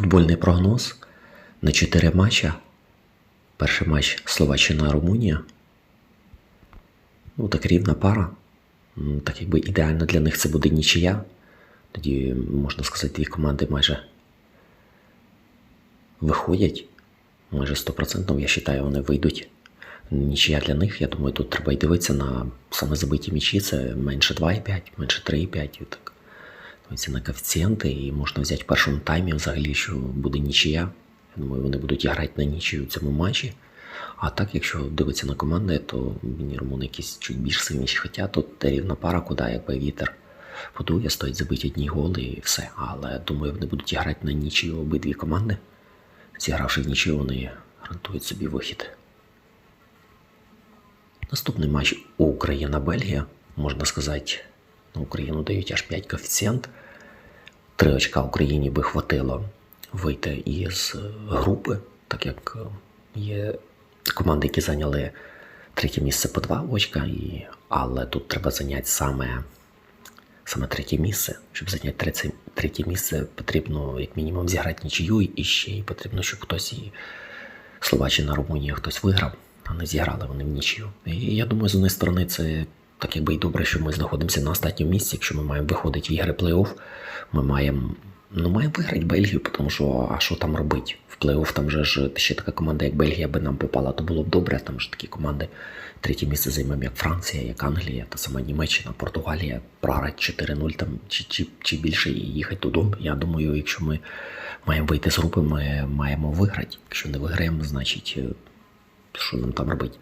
Футбольний прогноз на 4 матча. Перший матч Словаччина-Румунія. Ну, так рівна пара. М, Так якби ідеально для них це буде нічия. Тоді, можна сказати, дві команди майже виходять. Майже 100%, я вважаю, вони вийдуть. Нічия для них. Я думаю, тут треба й дивитися на саме забиті м'ячі. Це менше 2,5, менше 3,5. Дивитися на коефіцієнти, і можна взяти в першому таймі взагалі, що буде нічия. Я думаю, вони будуть грати на нічию в цьому матчі. А так, якщо дивитися на команди, то мені румуни якісь чуть більш сильніші. Хоча тут рівна пара, куди якби вітер подує, стоїть забити одні голи і все. Але думаю, вони будуть грати на нічию обидві команди. Зігравши в нічию, вони гарантують собі вихід. Наступний матч Україна-Бельгія. Можна сказати, Україну дають аж 5 коефіцієнт. Три очка Україні би хватило вийти із групи, так як е, є команди, які зайняли третє місце по два очка, і... але тут треба зайняти саме, саме третє місце. Щоб зайняти третє, третє місце, потрібно як мінімум зіграти нічию, і ще й потрібно, щоб хтось і Словаччина, Румунія хтось виграв, а не зіграли вони в нічию. І я думаю, з однієї сторони, це так якби і добре, що ми знаходимося на останньому місці. Якщо ми маємо виходити в ігри плей-офф, ми маємо. Ну, маємо виграти Бельгію, тому що а що там робити? В плей-офф там же ж ще така команда, як Бельгія, би нам попала, то було б добре. Там ж такі команди третє місце займемо, як Франція, як Англія, та сама Німеччина, Португалія, програти 4-0 там чи, чи, чи більше і їхати додому. Я думаю, якщо ми маємо вийти з групи, ми маємо виграти. Якщо не виграємо, значить, е, що нам там робити?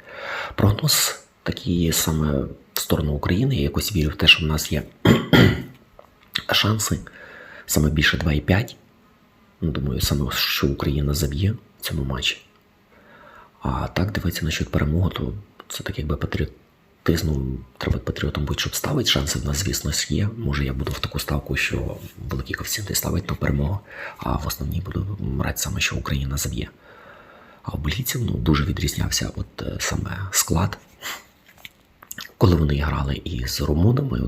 Прогноз такий саме в сторону України. Я якось вірю в те, що в нас є шанси саме більше 2,5. Ну, Думаю, саме що Україна заб'є в цьому матчі. А так дивитися насчет перемоги, то це так якби патріотизмом, треба патріотом бути, щоб ставити. Шанси в нас, звісно, є. Може, я буду в таку ставку, що великі коефіцієнти ставить на перемогу, а в основній буду брати саме, що Україна заб'є. А у бельгійців ну, дуже відрізнявся от е, саме склад. Коли вони грали із румунами,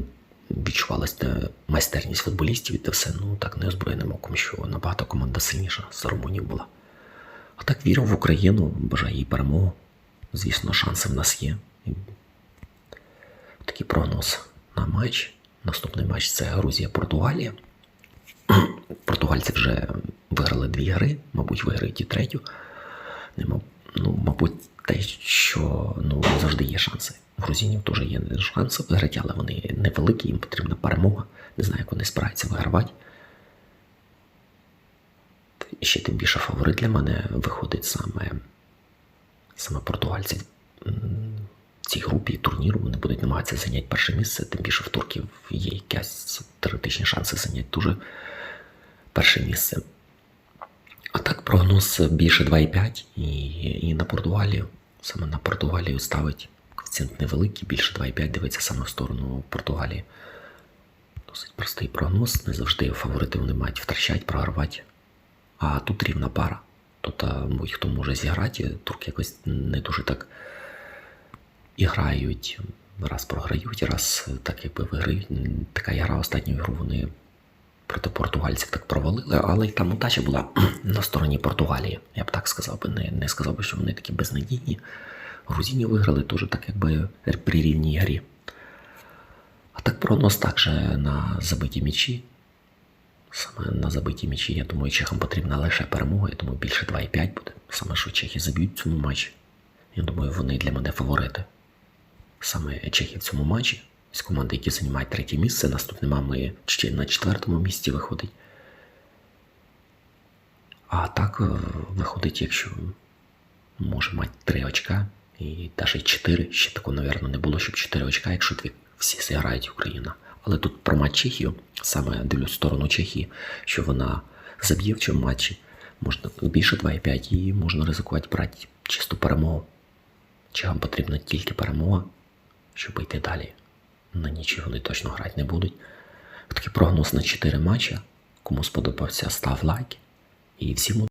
відчувалася майстерність футболістів і те все, ну так неозброєним оком, що набагато команда сильніша з румунів була. А так вірю в Україну, бажаю їй перемогу. Звісно, шанси в нас є. Такий прогноз на матч. Наступний матч це Грузія-Португалія. Португальці вже виграли дві гри, мабуть, виграють і третю. Ну, мабуть, те, що ну, завжди є шанси. В грузинів теж є шанси виграти, але вони невеликі, їм потрібна перемога. Не знаю, як вони справляться вигравати. І ще тим більше фаворит для мене виходить саме, саме португальці. В цій групі турніру вони будуть намагатися зайняти перше місце, тим більше в турків є якісь теоретичні шанси зайняти дуже перше місце. А так прогноз більше 2,5 і, і на Португалію. Саме на Португалію ставить коефіцієнт невеликий, більше 2,5 дивиться саме в сторону Португалії. Досить простий прогноз. Не завжди фаворити вони мають втрачати, програвати. А тут рівна пара. А, будь-хто може зіграти. Турки якось не дуже так і грають. Раз програють, раз так якби виграють. Така гра останню гру вони проти португальців так провалили, але й там удача була на стороні Португалії. Я б так сказав би, не, не сказав би, що вони такі безнадійні. Грузині виграли теж так, якби при рівній грі. А так прогноз також на забиті м'ячі. Саме на забиті м'ячі, я думаю, чехам потрібна лише перемога, я думаю, більше 2,5 буде. Саме що чехи заб'ють в цьому матчі. Я думаю, вони для мене фаворити. Саме чехи в цьому матчі. З команди, які займають третє місце, наступними ми ще на четвертому місці виходить. А так е, виходить, якщо може мати 3 очка, і навіть 4, ще такого, мабуть, не було, щоб 4 очка, якщо дві всі зіграють Україна. Але тут про матч Чехію, саме дивлюсь в сторону Чехії, що вона заб'є в цьому матчі, можна більше 2,5 і можна ризикувати брати чисту перемогу. Чехам потрібна тільки перемога, щоб йти далі. На нічого вони точно грати не будуть. Такий прогноз на 4 матчі. Кому сподобався, став лайк. І всім